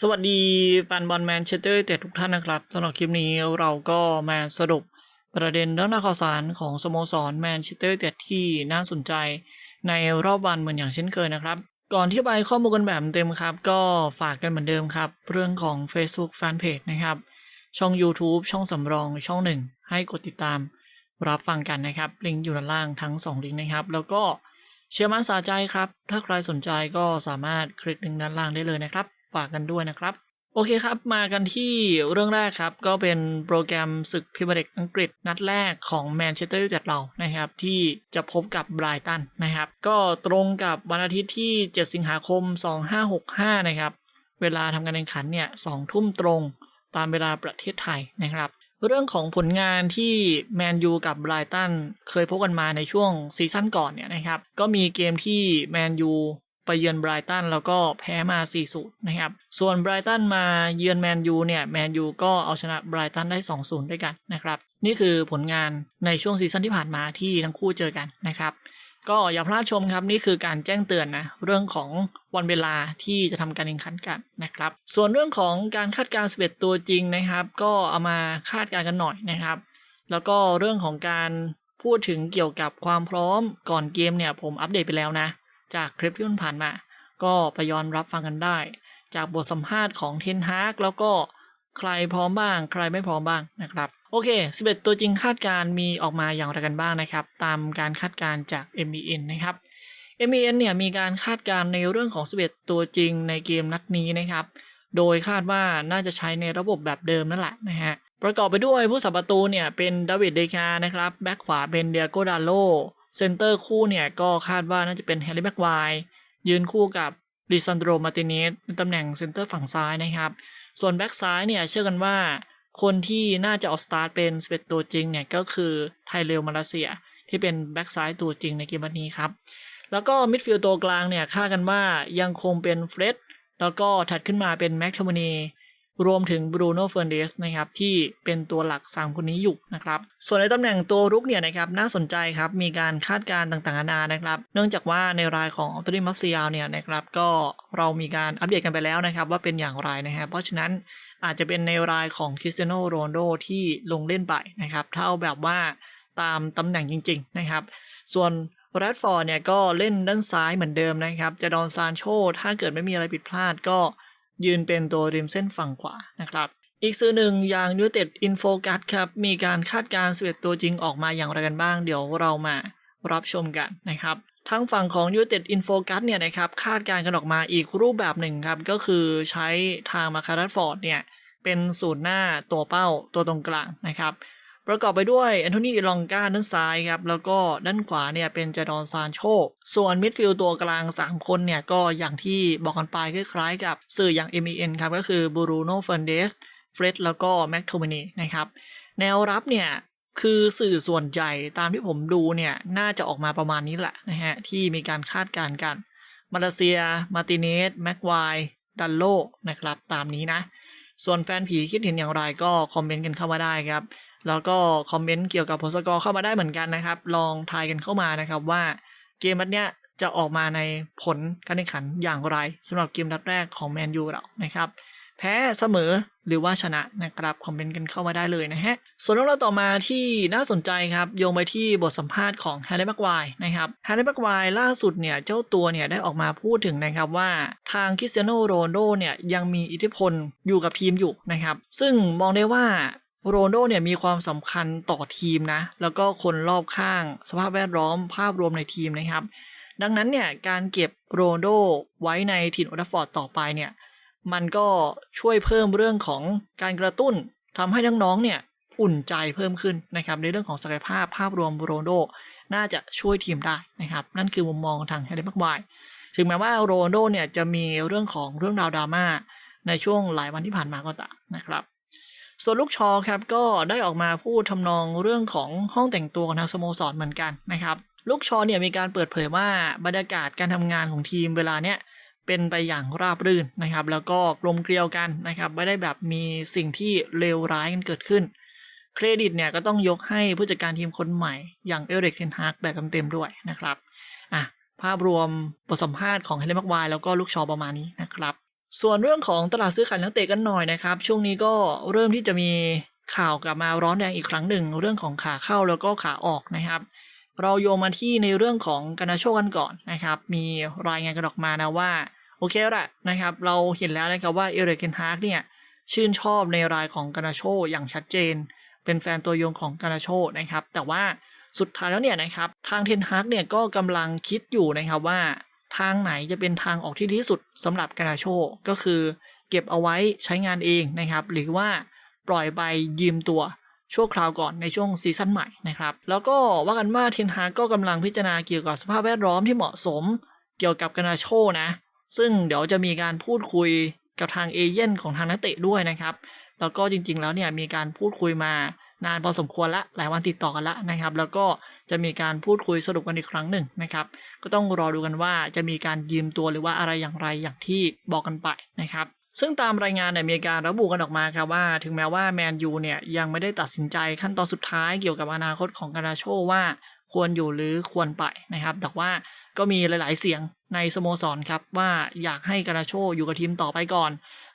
สวัสดีแฟนบอลแมนเชสเตอร์เต็ดทุกท่านนะครับสำหรับคลิปนี้เราก็มาสรุปประเด็นเรื่องราข่าวสารของสโมสรแมนเชสเตอร์เต็ดที่น่าสนใจในรอบวันเหมือนอย่างเช่นเคยนะครับ ก่อนที่ไปข้อมูลกันแบบเต็มครับ ก็ฝากกันเหมือนเดิมครับ เรื่องของ Facebook Fanpage นะครับ ช่อง YouTube ช่องสำรองช่องหนึ่งให้กดติดตามรับฟังกันนะครับ ลิงก์อยู่ด้านล่างทั้ง 2 ลิงก์นะครับ แล้วก็เชื่อมั่นสาใจครับ ถ้าใครสนใจก็สามารถคลิกลิงก์ด้านล่างได้เลยนะครับ ฝากกันด้วยนะครับ โอเคครับ มากันที่เรื่องแรกครับ ก็เป็นโปรแกรมศึกพรีเมียร์ลีกอังกฤษนัดแรกของแมนเชสเตอร์ยูไนเต็ดเรานะครับ ที่จะพบกับไบรตันนะครับ ก็ตรงกับวันอาทิตย์ที่ 7 สิงหาคม 2565 นะครับ เวลาทำการแข่งขันเนี่ย2ทุ่มตรงตามเวลาประเทศไทยนะครับเรื่องของผลงานที่แมนยูกับไบรตันเคยพบกันมาในช่วงซีซั่นก่อนเนี่ยนะครับ ก็มีเกมที่แมนยู ไปเยือนไบรตันแล้วก็แพ้มา4-0นะครับ ส่วนไบรตันมาเยือนแมนยูเนี่ยแมนยูก็เอาชนะไบรตันได้ 2-0 ด้วยกันนะครับ นี่คือผลงานในช่วงซีซั่นที่ผ่านมาที่ทั้งคู่เจอกันนะครับก็อย่าพลาดชมครับนี่คือการแจ้งเตือนนะเรื่องของวันเวลาที่จะทำการแข่งขันกันนะครับ ส่วนเรื่องของการคาดการณ์11 ตัวจริงนะครับ ก็เอามาคาดการณ์กันหน่อยนะครับ แล้วก็เรื่องของการพูดถึงเกี่ยวกับความพร้อมก่อนเกมเนี่ยผมอัปเดตไปแล้วนะ จากคลิปที่มันผ่านมา ก็ไปย้อนรับฟังกันได้ จากบทสัมภาษณ์ของเทนฮากแล้วก็ใครพร้อมบ้าง ใครไม่พร้อมบ้างนะครับ โอเค 11 ตัวจริงคาดการมีออกมาอย่างไรกันบ้างนะครับ ตามการคาดการจาก MBN นะครับ MBN เนี่ยมีการคาดการในเรื่องของ 11 ตัวจริงในเกมนัดนี้นะครับ โดยคาดว่าน่าจะใช้ในระบบแบบเดิมนั่นแหละนะฮะ ประกอบไปด้วยผู้สับประตูเนี่ยเป็นดาวิดเดคานะครับ แบ็คขวาเป็นเดียโกดาโล เซนเตอร์คู่เนี่ยก็คาดว่าน่าจะเป็นแฮร์รี่แบ็กไวยืนคู่กับลิซันโดมาติเนสในตำแหน่งเซนเตอร์ฝั่งซ้ายนะครับ ส่วนแบ็กซ้ายเนี่ยเชื่อกันว่า คนที่น่าจะออกสตาร์ทเป็น11ตัวจริงเนี่ยก็คือไทเรลมาเลเซีย ที่เป็นแบ็กซ้ายตัวจริงในเกมวันนี้ครับ แล้วก็มิดฟิลด์ตัวกลางเนี่ยคาดกันว่ายังคงเป็นเฟร็ดแล้วก็ถัดขึ้นมาเป็นแม็กโทมานี รวมถึงบรูโน่เฟอร์เดสนะครับที่เป็นตัวหลัก 3 คนนี้อยู่นะครับส่วนในตำแหน่งตัวรุกเนี่ยนะครับน่าสนใจครับมีการคาดการณ์ต่างๆนานานะครับ เนื่องจากว่าในรายของอัลตริมัสซิยเนี่ยนะครับก็เรามีการอัปเดตกันไปแล้วนะครับว่าเป็นอย่างไรนะครับเพราะฉะนั้นอาจจะเป็นในรายของคริสเตียโนโรนโดที่ลงเล่นไปนะครับถ้าเอาแบบว่าตามตำแหน่งจริง ๆ นะครับ ส่วนแรดฟอร์ดเนี่ยก็เล่นด้านซ้ายเหมือนเดิมนะครับ จะดอนซานโชถ้าเกิดไม่มีอะไรผิดพลาดก็ ยืนเป็นตัวริมเส้นฝั่งขวานะครับ อีกสื่อหนึ่งอย่างยูเต็ดอินโฟกัสครับ มีการคาดการณ์11ตัวจริงออกมาอย่างไรกันบ้าง เดี๋ยวเรามารับชมกันนะครับทั้งฝั่งของยูเต็ดอินโฟกัสเนี่ยนะครับคาดการณ์กันออกมาอีกรูปแบบหนึ่งครับ ก็คือใช้ทางมาคารัตฟอร์ดเนี่ยเป็นศูนย์หน้าตัวเป้าตัวตรงกลางนะครับ ประกอบไปด้วยแอนโทนีลองกาด้านซ้ายครับ แล้วก็ด้านขวาเนี่ยเป็นจดอนซานโชส่วนมิดฟิลด์ตัวกลาง 3 คนเนี่ย ก็อย่างที่บอกกันไปคล้ายๆกับสื่ออย่าง MEN ครับ ก็คือบูรูโน่เฟนเดสเฟร็ดแล้วก็แม็กโทมินีนะครับ แนวรับเนี่ยคือสื่อส่วนใหญ่ตามที่ผมดูเนี่ยน่าจะออกมาประมาณนี้แหละนะฮะที่มีการคาดการณ์กันมาเลเซีย มาติเนสแม็กไวดันโลนะครับตามนี้นะ ส่วนแฟนผีคิดเห็นอย่างไรก็คอมเมนต์กันเข้ามาได้ครับ แล้วก็คอมเมนต์เกี่ยวกับผลสกอร์เข้ามาได้เหมือนกันนะครับ ลองทายกันเข้ามานะครับว่าเกมนัดเนี้ยจะออกมาในผลการแข่งขันอย่างไรสำหรับเกมนัดแรกของแมนยูเรานะครับ แพ้เสมอหรือว่าชนะนะครับคอมเมนต์กันเข้ามาได้เลยนะฮะ ส่วนเรื่องราวต่อมาที่น่าสนใจครับ โยงไปที่บทสัมภาษณ์ของแฮร์รี่แม็กไวร์นะครับแฮร์รี่แม็กไวร์ล่าสุดเนี่ย เจ้าตัวเนี่ย ได้ออกมาพูดถึงนะครับว่าทางคริสเตียโนโรนโดเนี่ย ยังมีอิทธิพลอยู่กับทีมอยู่นะครับ ซึ่งมองได้ว่า โรนโดเนี่ยมีความสำคัญต่อทีมนะ แล้วก็คนรอบข้าง สภาพแวดล้อมภาพรวมในทีมนะครับ ดังนั้นเนี่ยการเก็บโรนโดไว้ในถิ่นโอลฟอร์ดต่อไปเนี่ยมันก็ช่วยเพิ่มเรื่องของการกระตุ้นทำให้น้องๆเนี่ยอุ่นใจเพิ่มขึ้นนะครับในเรื่องของศักยภาพภาพรวมโรนโดน่าจะช่วยทีมได้นะครับนั่นคือมุมมองทางแฮร์รี่แม็กไวร์ถึงแม้ว่าโรนโดเนี่ยจะมีเรื่องของเรื่องราวดราม่าในช่วงหลายวันที่ผ่านมาก็ตามนะครับ ส่วนลูกชอครับก็ได้ออกมาพูดทำนองเรื่องของห้องแต่งตัวของทางสโมสรเหมือนกันนะครับ ลูกชอเนี่ยมีการเปิดเผยว่าบรรยากาศการทำงานของทีมเวลาเนี้ยเป็นไปอย่างราบรื่นนะครับ แล้วก็กลมเกลียวกันนะครับ ไม่ได้แบบมีสิ่งที่เลวร้ายกันเกิดขึ้น เครดิตเนี่ยก็ต้องยกให้ผู้จัดการทีมคนใหม่อย่างเอริกเทนฮากแบบเต็มๆด้วยนะครับอะภาพรวมบทสัมภาษณ์ของเฮเลมักไวแล้วก็ลูกชอประมาณนี้นะครับ ส่วนเรื่องของตลาดซื้อขายนักเตะกันหน่อยนะครับ ช่วงนี้ก็เริ่มที่จะมีข่าวกลับมาร้อนแรงอีกครั้งหนึ่ง เรื่องของขาเข้าแล้วก็ขาออกนะครับ เราโยงมาที่ในเรื่องของการนาโชกันก่อนนะครับ มีรายงานกันออกมานะว่า โอเคแหละนะครับ เราเห็นแล้วนะครับว่าเอเรกเกนฮาร์กเนี่ยชื่นชอบในรายของการนาโชอย่างชัดเจน เป็นแฟนตัวยงของกานาโชนะครับ แต่ว่าสุดท้ายแล้วเนี่ยนะครับทางเทนฮาร์กเนี่ยก็กำลังคิดอยู่นะครับว่า ทางไหนจะเป็นทางออกที่ดีที่สุดสำหรับการาโชก็คือเก็บเอาไว้ใช้งานเองนะครับ หรือว่าปล่อยไปยืมตัวชั่วคราวก่อนในช่วงซีซั่นใหม่นะครับ แล้วก็ว่ากันว่าเทนฮาก็กำลังพิจารณาเกี่ยวกับสภาพแวดล้อมที่เหมาะสมเกี่ยวกับการาโชนะ ซึ่งเดี๋ยวจะมีการพูดคุยกับทางเอเย่นของทางนักเตะด้วยนะครับ แล้วก็จริงๆแล้วเนี่ยมีการพูดคุยมา นานพอสมควรละหลายวันติดต่อกันละนะครับ แล้วก็จะมีการพูดคุยสรุปกันอีกครั้งหนึ่งนะครับ ก็ต้องรอดูกันว่าจะมีการยืมตัวหรือว่าอะไรอย่างไรอย่างที่บอกกันไปนะครับซึ่งตามรายงานเนี่ยมีการระบุกันออกมาครับว่า ถึงแม้ว่าแมนยูเนี่ยยังไม่ได้ตัดสินใจขั้นตอนสุดท้ายเกี่ยวกับอนาคตของการนาโชว่าควรอยู่หรือควรไปนะครับ แต่ว่าก็มีหลาย ๆ เสียงในสโมสรครับว่าอยากให้การนาโชอยู่กับทีมต่อไปก่อน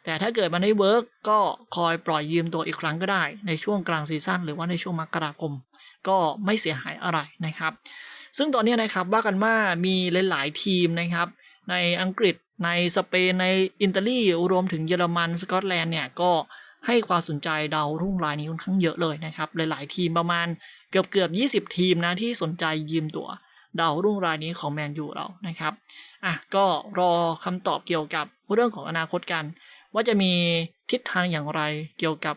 แต่ถ้าเกิดมันไม่เวิร์กก็คอยปล่อยยืมตัวอีกครั้งก็ได้ ในช่วงกลางซีซั่นหรือว่าในช่วงมกราคม ก็ไม่เสียหายอะไรนะครับ ซึ่งตอนนี้นะครับว่ากันว่ามีหลายๆทีมนะครับ ในอังกฤษในสเปนในอิตาลีรวมถึงเยอรมันสกอตแลนด์เนี่ยก็ให้ความสนใจดาวรุ่งรายนี้ค่อนข้างเยอะเลยนะครับ หลาย ๆ ทีมประมาณเกือบเกือบ20 ทีมนะที่สนใจยืมตัวดาวรุ่งรายนี้ของแมนยูเรานะครับ อะก็รอคำตอบเกี่ยวกับเรื่องของอนาคตกัน ว่าจะมีทิศทางอย่างไรเกี่ยวกับ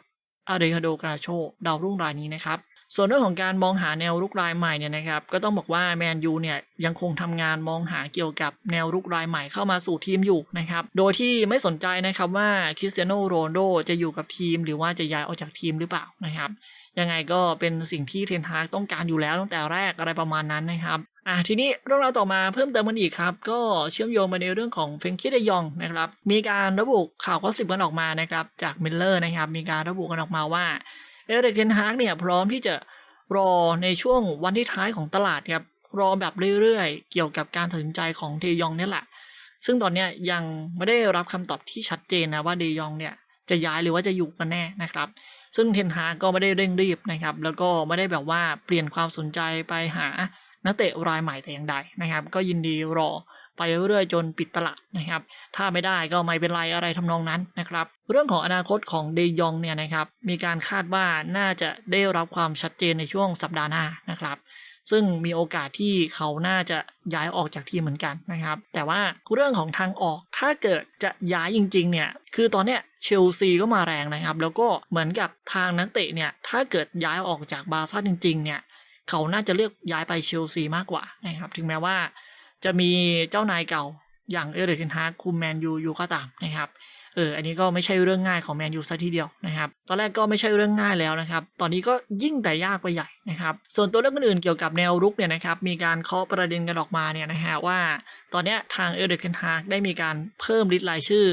อาเดฮาโดกาโชดาวรุ่งรายนี้นะครับ ส่วนเรื่องของการมองหาแนวรุกรายใหม่เนี่ยนะครับ ก็ต้องบอกว่าแมนยูเนี่ยยังคงทำงานมองหาเกี่ยวกับแนวรุกรายใหม่เข้ามาสู่ทีมอยู่นะครับ โดยที่ไม่สนใจนะครับว่าคริสเตียโนโรนโดจะอยู่กับทีม หรือว่าจะย้ายออกจากทีมหรือเปล่านะครับยังไงก็เป็นสิ่งที่เทนฮากต้องการอยู่แล้วตั้งแต่แรกอะไรประมาณนั้นนะครับ อะทีนี้เรื่องราวต่อมาเพิ่มเติมกันอีกครับ ก็เชื่อมโยงไปในเรื่องของเฟงคิดยองนะครับ มีการระบุข่าวก็สิบกันออกมานะครับ จากมิลเลอร์นะครับ มีการระบุกันออกมาว่าเอริกเทนฮากเนี่ยพร้อมที่จะรอในช่วงวันที่ท้ายของตลาดครับรอแบบเรื่อยๆ เกี่ยวกับการตัดสินใจของเทยองเนี่ยแหละ ซึ่งตอนนี้ยังไม่ได้รับคำตอบที่ชัดเจนนะว่าเดยองเนี่ยจะย้ายหรือว่าจะอยู่กันแน่นะครับ ซึ่งเทนฮากก็ไม่ได้เร่งรีบนะครับ แล้วก็ไม่ได้แบบว่าเปลี่ยนความสนใจไปหา นักเตะรายใหม่แต่อย่างใดนะครับ ก็ยินดีรอไปเรื่อยๆจนปิดตลาดนะครับ ถ้าไม่ได้ก็ไม่เป็นไรอะไรทำนองนั้นนะครับ เรื่องของอนาคตของเดยองเนี่ยนะครับ มีการคาดว่าน่าจะได้รับความชัดเจนในช่วงสัปดาห์หน้านะครับ ซึ่งมีโอกาสที่เขาน่าจะย้ายออกจากทีมเหมือนกันนะครับ แต่ว่าเรื่องของทางออกถ้าเกิดจะย้ายจริงๆเนี่ย คือตอนเนี้ยเชลซีก็มาแรงนะครับ แล้วก็เหมือนกับทางนักเตะเนี่ย ถ้าเกิดย้ายออกจากบาร์ซ่าจริงๆเนี่ย เขาน่าจะเลือกย้ายไปเชลซีมากกว่านะครับถึงแม้ว่าจะมีเจ้านายเก่าอย่างเอริกเทนฮากคุมแมนยูอยู่ก็ตามนะครับเอออันนี้ก็ไม่ใช่เรื่องง่ายของแมนยูซะทีเดียวนะครับตอนแรกก็ไม่ใช่เรื่องง่ายแล้วนะครับตอนนี้ก็ยิ่งแต่ยากไปใหญ่นะครับส่วนตัวเรื่องอื่นๆเกี่ยวกับแนวรุกเนี่ยนะครับมีการเคาะประเด็นกันออกมาเนี่ยนะฮะว่า ตอนนี้ทางเอริกเทนฮากได้มีการเพิ่มลิสต์รายชื่อ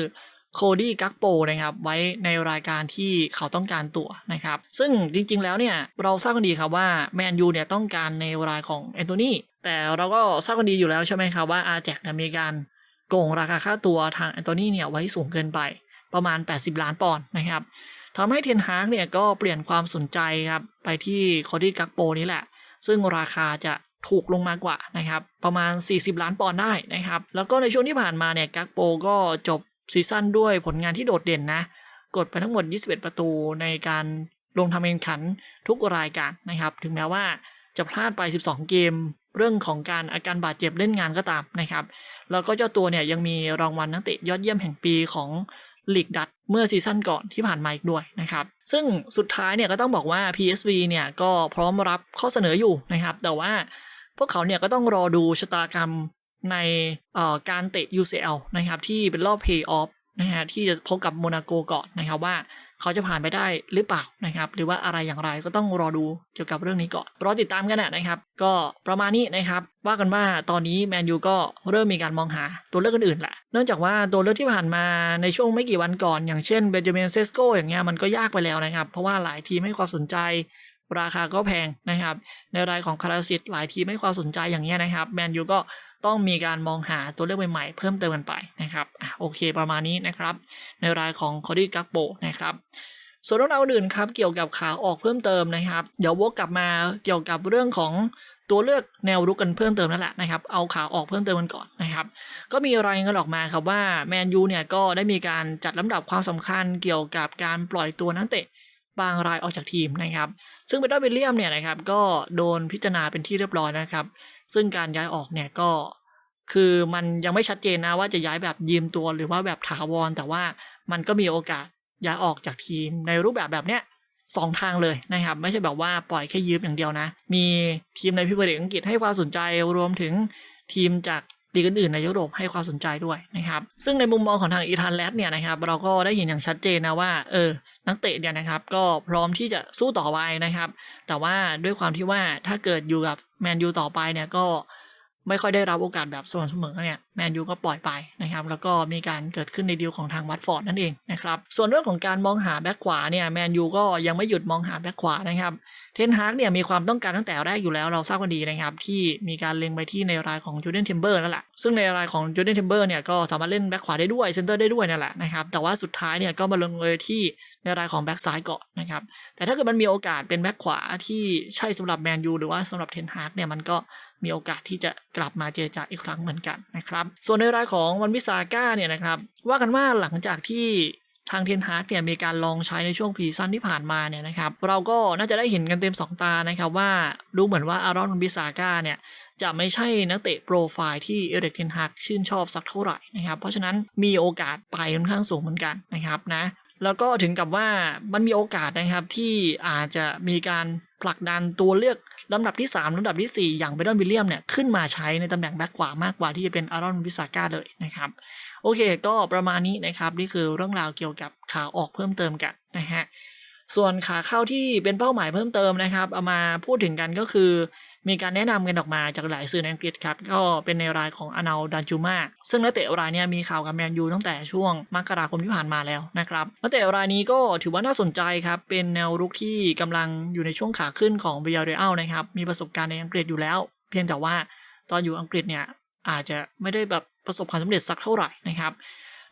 โคดี้กักโปนะครับไว้ในรายการที่เขาต้องการตัวนะครับซึ่งจริงๆแล้วเนี่ยเราทราบกันดีครับว่าแมนยูเนี่ยต้องการในรายของแอนโทนีแต่เราก็ทราบกันดีอยู่แล้วใช่ไหมครับว่าอาแจกเนี่ยมีการโกงราคาค่าตัวทางแอนโทนีเนี่ยไว้สูงเกินไปประมาณ 80 ล้านปอนด์นะครับทำให้เทนฮากเนี่ยก็เปลี่ยนความสนใจครับไปที่โคดี้กักโปนี่แหละ ซึ่งราคาจะถูกลงมากว่านะครับประมาณ 40 ล้านปอนด์ได้นะครับแล้วก็ในช่วงที่ผ่านมาเนี่ยกักโปก็จบ ซีซั่นด้วยผลงานที่โดดเด่นนะ กดไปทั้งหมด 21 ประตูในการลงทำแข่งขันทุกรายการนะครับ ถึงแม้ว่าจะพลาดไป 12 เกมเรื่องของการอาการบาดเจ็บเล่นงานก็ตามนะครับ แล้วก็เจ้าตัวเนี่ยยังมีรางวัลนักเตะยอดเยี่ยมแห่งปีของลีกดัตเมื่อซีซั่นก่อนที่ผ่านมาอีกด้วยนะครับ ซึ่งสุดท้ายเนี่ยก็ต้องบอกว่า PSV เนี่ยก็พร้อมรับข้อเสนออยู่นะครับ แต่ว่าพวกเขาเนี่ยก็ต้องรอดูชะตากรรม ในการเตะ UCL นะครับที่เป็นรอบ Play-off นะฮะที่จะพบกับโมนาโกก่อนนะครับว่าเขาจะผ่านไปได้หรือเปล่านะครับหรือว่าอะไรอย่างไรก็ต้องรอดูเกี่ยวกับเรื่องนี้ก่อนรอติดตามกันนะครับ ก็ประมาณนี้นะครับว่ากันว่าตอนนี้แมนยูก็เริ่มมีการมองหาตัวเลือกอื่นๆแหละเนื่องจากว่าตัวเลือกที่ผ่านมาในช่วงไม่กี่วันก่อน อย่างเช่นเบนจามินเซสโกอย่างเงี้ยมันก็ยากไปแล้วนะครับ เพราะว่าหลายทีมให้ความสนใจราคาก็แพงนะครับ ในรายของคาราสิตหลายทีมให้ความสนใจอย่างเงี้ยนะครับแมนยูก็ ต้องมีการมองหาตัวเลือกใหม่ๆเพิ่มเติมกันไปนะครับอโอเคประมาณนี้นะครับ ในรายของคอดี้กักโบนะครับส่วนเรื่องราวอื่นครับเกี่ยวกับขาออกเพิ่มเติมนะครับ เดี๋ยววกกลับมาเกี่ยวกับเรื่องของตัวเลือกแนวรุกกันเพิ่มเติมนั่นแหละนะครับ เอาขาออกเพิ่มเติมกันก่อนนะครับ ก็มีรายงานออกมาครับว่าแมนยูเนี่ยก็ได้มีการจัดลำดับความสำคัญเกี่ยวกับการปล่อยตัวนักเตะบางรายออกจากทีมนะครับ ซึ่งเบรดวิลเลียมเนี่ยนะครับก็โดนพิจารณาเป็นที่เรียบร้อยนะครับ ซึ่งการย้ายออกเนี่ยก็คือมันยังไม่ชัดเจนนะว่าจะย้ายแบบยืมตัวหรือว่าแบบถาวร แต่ว่ามันก็มีโอกาสย้ายออกจากทีมในรูปแบบแบบเนี้ยสองทางเลยนะครับ ไม่ใช่แบบว่าปล่อยแค่ยืมอย่างเดียวนะ มีทีมในพิพเรียอังกฤษให้ความสนใจรวมถึงทีมจาก ลีกอื่นๆในยุโรปให้ความสนใจด้วยนะครับซึ่งในมุมมองของทางอีธานแลดเนี่ยนะครับเราก็ได้เห็นอย่างชัดเจนนะว่าเออนักเตะเนี่ยนะครับก็พร้อมที่จะสู้ต่อไปนะครับ แต่ว่าด้วยความที่ว่าถ้าเกิดอยู่กับแมนยูต่อไปเนี่ยก็ ไม่ค่อยได้รับโอกาสแบบสม่ำเสมอเนี่ยแมนยูก็ปล่อยไปนะครับแล้วก็มีการเกิดขึ้นในดีลของทางวัตฟอร์ดนั่นเองนะครับส่วนเรื่องของการมองหาแบ็คขวาเนี่ยแมนยูก็ยังไม่หยุดมองหาแบ็คขวานะครับเทนฮากเนี่ยมีความต้องการตั้งแต่แรกอยู่แล้วเราทราบกันดีนะครับที่มีการเล็งไปที่ในรายของจูเดนเทมเบอร์นั่นแหละซึ่งในรายของจูเดนเทมเบอร์เนี่ยก็สามารถเล่นแบ็คขวาได้ด้วยเซนเตอร์ได้ด้วยนั่นแหละนะครับแต่ว่าสุดท้ายเนี่ยก็มาลงเอยที่ในรายของแบ็คซ้ายก่อนนะครับแต่ถ้าเกิดมันมีโอกาสเป็นแบ็คขวาที่ใช่สำหรับแมนยูหรือว่าสำหรับเทนฮากเนี่ยมันก็ มีโอกาสที่จะกลับมาเจรจาอีกครั้งเหมือนกันนะครับ ส่วนในรายของวันวิสาก้าเนี่ยนะครับว่ากันว่าหลังจากที่ทางเทนฮากเนี่ยมีการลองใช้ในช่วงพีซันที่ผ่านมาเนี่ยนะครับเราก็น่าจะได้เห็นกันเต็มสองตานะครับว่าดูเหมือนว่าอารอนวันวิสาก้าเนี่ยจะไม่ใช่นักเตะโปรไฟล์ที่เอริกเทนฮากชื่นชอบสักเท่าไหร่นะครับเพราะฉะนั้นมีโอกาสไปค่อนข้างสูงเหมือนกันนะครับนะแล้วก็ถึงกับว่ามันมีโอกาสนะครับที่อาจจะมีการผลักดันตัวเลือก ลำดับที่ 3ลำดับทีสี่ 4 อย่างเบรอนวิลเลียมเนี่ยขึ้นมาใช้ในตำแหน่งแบ็กขวามากกว่าที่จะเป็นอารอนวิสาก้าเลยนะครับโอเค ก็ประมาณนี้นะครับนี่คือเรื่องราวเกี่ยวกับขาออกเพิ่มเติมกันนะฮะส่วนขาเข้าที่เป็นเป้าหมายเพิ่มเติมนะครับเอามาพูดถึงกันก็คือ มีการแนะนำกันออกมาจากหลายสื่อในอังกฤษครับ ก็เป็นในรายของอนาลดันจูมาซึ่งนักเตะรายนี้มีข่าวกับแมนยูตั้งแต่ช่วงมกราคมที่ผ่านมาแล้วนะครับนักเตะรายนี้ก็ถือว่าน่าสนใจครับ เป็นแนวรุกที่กำลังอยู่ในช่วงขาขึ้นของเบียร์เรอัลนะครับ มีประสบการณ์ในอังกฤษอยู่แล้ว เพียงแต่ว่าตอนอยู่อังกฤษเนี่ยอาจจะไม่ได้แบบประสบความสำเร็จสักเท่าไหร่นะครับ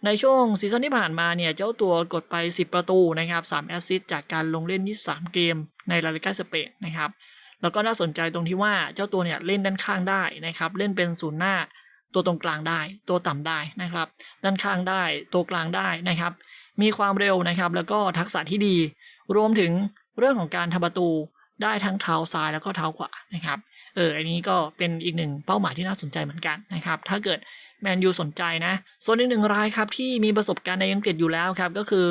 ในช่วงซีซั่นที่ผ่านมาเนี่ย เจ้าตัวกดไป 10 ประตูนะครับ3แอสซิสต์จากการลงเล่น 23 เกมในลาลิกาสเปนนะครับ แล้วก็น่าสนใจตรงที่ว่าเจ้าตัวเนี่ยเล่นด้านข้างได้นะครับ เล่นเป็นศูนย์หน้าตัวตรงกลางได้ ตัวต่ำได้นะครับ ด้านข้างได้ ตัวกลางได้นะครับ มีความเร็วนะครับ แล้วก็ทักษะที่ดี รวมถึงเรื่องของการทำประตูได้ทั้งเท้าซ้ายแล้วก็เท้าขวานะครับ เออ อันนี้ก็เป็นอีกหนึ่งเป้าหมายที่น่าสนใจเหมือนกันนะครับ ถ้าเกิดแมนยูสนใจนะ ส่วนอีกหนึ่งรายครับที่มีประสบการณ์ในอังกฤษอยู่แล้วครับ ก็คือ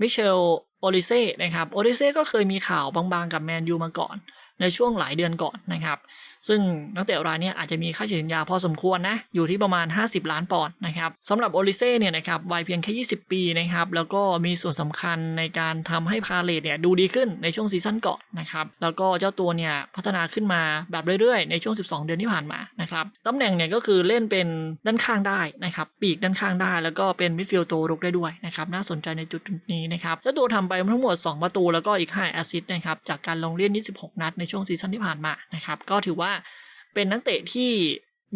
มิเชลโอลิเซ่นะครับ โอลิเซ่ก็เคยมีข่าวบางๆกับแมนยูมาก่อน ในช่วงหลายเดือนก่อนนะครับ ซึ่งนักเตะรายนี้อาจจะมีค่าเฉลี่ยสัญญาพอสมควรนะ อยู่ที่ประมาณ 50 ล้านปอนด์นะครับสำหรับโอลิเซ่เนี่ยนะครับวัยเพียงแค่ 20 ปีนะครับ แล้วก็มีส่วนสำคัญในการทำให้พาเลตเนี่ยดูดีขึ้นในช่วงซีซั่นก่อนนะครับ แล้วก็เจ้าตัวเนี่ยพัฒนาขึ้นมาแบบเรื่อยๆ ในช่วง 12 เดือนที่ผ่านมานะครับตำแหน่งเนี่ยก็คือเล่นเป็นด้านข้างได้นะครับ ปีกด้านข้างได้ แล้วก็เป็นมิดฟิลด์ตัวรุกได้ด้วยนะครับ น่าสนใจในจุดนี้นะครับเจ้าตัวทำไปทั้งหมด 2 ประตูแล้วก็อีก 5 แอสซิสต์นะครับ จากการลงเล่น26 นัดในช่วงซีซั่นที่ผ่านมานะครับ ก็ถือว่าเป็นนักเตะที่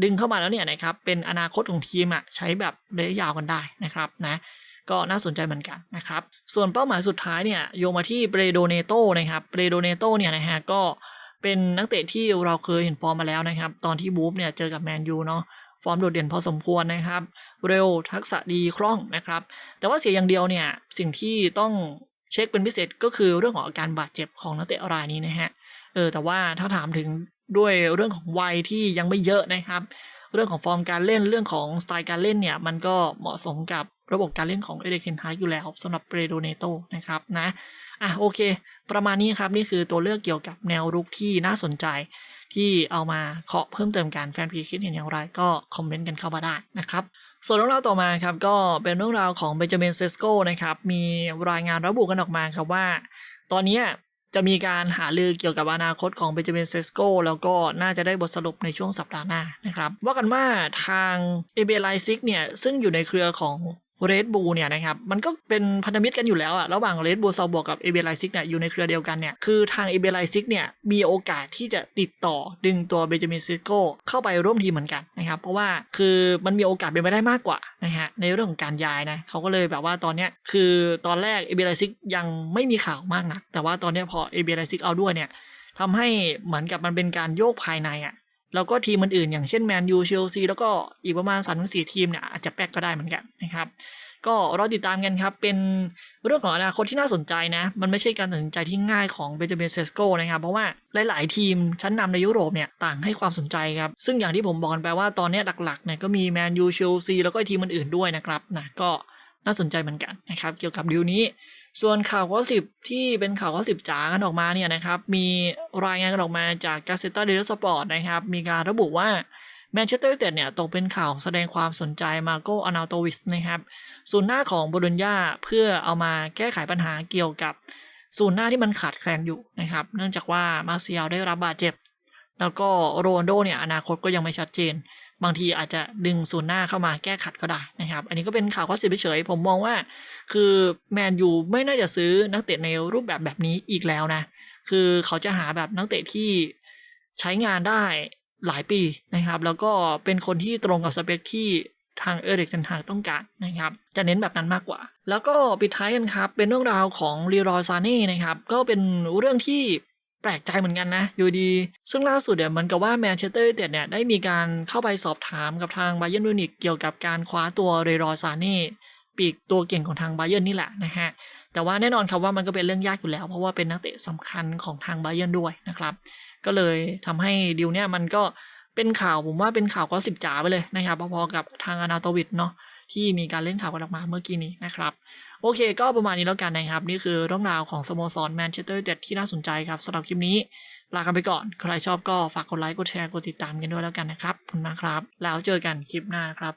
ดึงเข้ามาแล้วเนี่ยนะครับเป็นอนาคตของทีมอะใช้แบบระยะยาวกันได้นะครับนะก็น่าสนใจเหมือนกันนะครับ ส่วนเป้าหมายสุดท้ายเนี่ยโยมาที่เบรโดเนโตนะครับเบรโดเนโตเนี่ยนะฮะก็เป็นนักเตะที่เราเคยเห็นฟอร์มมาแล้วนะครับ ตอนที่บูฟเนี่ยเจอกับแมนยูเนาะฟอร์มโดดเด่นพอสมควรนะครับ เร็วทักษะดีคล่องนะครับ แต่ว่าเสียอย่างเดียวเนี่ยสิ่งที่ต้องเช็คเป็นพิเศษก็คือเรื่องของอาการบาดเจ็บของนักเตะรายนี้นะฮะเออแต่ว่าถ้าถามถึง ด้วยเรื่องของวัยที่ยังไม่เยอะนะครับ เรื่องของฟอร์มการเล่นเรื่องของสไตล์การเล่นเนี่ยมันก็เหมาะสมกับระบบการเล่นของเอเดกเทนฮากอยู่แล้วสำหรับเปโดเนโตนะครับนะอะโอเค ประมาณนี้ครับนี่คือตัวเลือกเกี่ยวกับแนวรุกที่น่าสนใจที่เอามาเคาะเพิ่มเติมการแฟนพีคิดเห็นอย่างไรก็คอมเมนต์กันเข้ามาได้นะครับ ส่วนเรื่องราวต่อมาครับก็เป็นเรื่องราวของเบนจามินเซสโกนะครับมีรายงานระบุกันออกมาครับว่า ตอนนี้ จะมีการหาลือเกี่ยวกับอนาคตของเบนจามินเซสโกแล้วก็น่าจะได้บทสรุปในช่วงสัปดาห์หน้านะครับ ว่ากันว่าทางเอเบไลซิกเนี่ย ซึ่งอยู่ในเครือของ เรดบูเนี่ยนะครับมันก็เป็นพันธมิตรกันอยู่แล้วอะระหว่างเรดบูซาบวกกับเอเบไลซิกเนี่ยอยู่ในเครือเดียวกันเนี่ยคือทางเอเบไลซิกเนี่ยมีโอกาสที่จะติดต่อดึงตัวเบนจามินซิโก้เข้าไปร่วมทีมเหมือนกันนะครับเพราะว่าคือมันมีโอกาสเป็นไปได้มากกว่านะฮะในเรื่องของการย้ายนะเขาก็เลยแบบว่าตอนเนี้ยคือตอนแรกเอเบไลซิกยังไม่มีข่าวมากนักแต่ว่าตอนเนี้ยพอเอเบไลซิกเอาด้วยเนี่ยทำให้เหมือนกับมันเป็นการโยกภายในอะ แล้วก็ทีมอื่นๆอย่างเช่นแมนยูเชลซีแล้วก็อีกประมาณ3ามถึงสี่ทีมเนี่ยอาจจะแป๊กก็ได้เหมือนกันนะครับ ก็รอติดตามกันครับ เป็นเรื่องของอนาคตที่น่าสนใจนะ มันไม่ใช่การตัดสินใจที่ง่ายของเบนจามินเซสโกนะครับ เพราะว่าหลาย ๆ ทีมชั้นนำในยุโรปเนี่ยต่างให้ความสนใจครับ ซึ่งอย่างที่ผมบอกกันไปว่าตอนนี้หลัก ๆ เนี่ยก็มีแมนยูเชลซีแล้วก็ทีมอื่นๆด้วยนะครับนะก็น่าสนใจเหมือนกันนะครับเกี่ยวกับดีลนี้ ส่วนข่าวข้อสิบที่เป็นข่าวข้อสิบจ๋ากันออกมาเนี่ยนะครับ มีรายงานกันออกมาจากกาเซต a เดลสปอร์ตนะครับ มีการระบุว่าแมนเชสเตอร์ยูไนเต็ดเนี่ยตกเป็นข่าวแสดงความสนใจมาโกอนาโตวิสนะครับศูนย์หน้าของโบโลญญาเพื่อเอามาแก้ไขปัญหาเกี่ยวกับศูนย์หน้าที่มันขาดแคลนอยู่นะครับ เนื่องจากว่ามาเซียลได้รับบาดเจ็บ แล้วก็โรนโดเนี่ยอนาคตก็ยังไม่ชัดเจน บางทีอาจจะดึงศูนย์หน้าเข้ามาแก้ขัดก็ได้นะครับ อันนี้ก็เป็นข่าวข้อสิบเฉยๆผมมองว่า คือแมนยูไม่น่าจะซื้อนักเตะในรูปแบบแบบนี้อีกแล้วนะ คือเขาจะหาแบบนักเตะที่ใช้งานได้หลายปีนะครับ แล้วก็เป็นคนที่ตรงกับสเปคที่ทางเอริกเทนฮากต้องการนะครับ จะเน้นแบบนั้นมากกว่า แล้วก็ปิดท้ายกันครับ เป็นเรื่องราวของลีรอยซาเน่นะครับ ก็เป็นเรื่องที่ แปลกใจเหมือนกันนะอยู่ดี ซึ่งล่าสุดเนี่ยมันกับว่าแมนเชสเตอร์ยูไนเต็ดเนี่ยได้มีการเข้าไปสอบถามกับทางไบเ e นมิวนิกเกี่ยวกับการคว้าตัวเรรอซาเน่ปีกตัวเก่งของทางไบเ e นนี่แหละนะฮะแต่ว่าแน่นอนครับว่ามันก็เป็นเรื่องยากอยู่แล้ว เพราะว่าเป็นนักเตะสำคัญของทางไบเ e นด้วยนะครับ ก็เลยทำให้ดิวเนี่ยมันก็เป็นข่าวผมว่าเป็นข่าวก็สิบจ๋าไปเลยนะครับพอๆกับทางอนาโตวิดเนาะที่มีการเล่นข่าวกันออกมาเมื่อกี้นี้นะครับ โอเค ก็ประมาณนี้แล้วกันนะครับ นี่คือเรื่องราวของสโมสรแมนเชสเตอร์เต็ดที่น่าสนใจครับสำหรับคลิปนี้ ลากันไปก่อน ใครชอบก็ฝากกดไลค์กดแชร์กดติดตามกันด้วยแล้วกันนะครับขอบคุณมากครับ แล้วเจอกันคลิปหน้านะครับ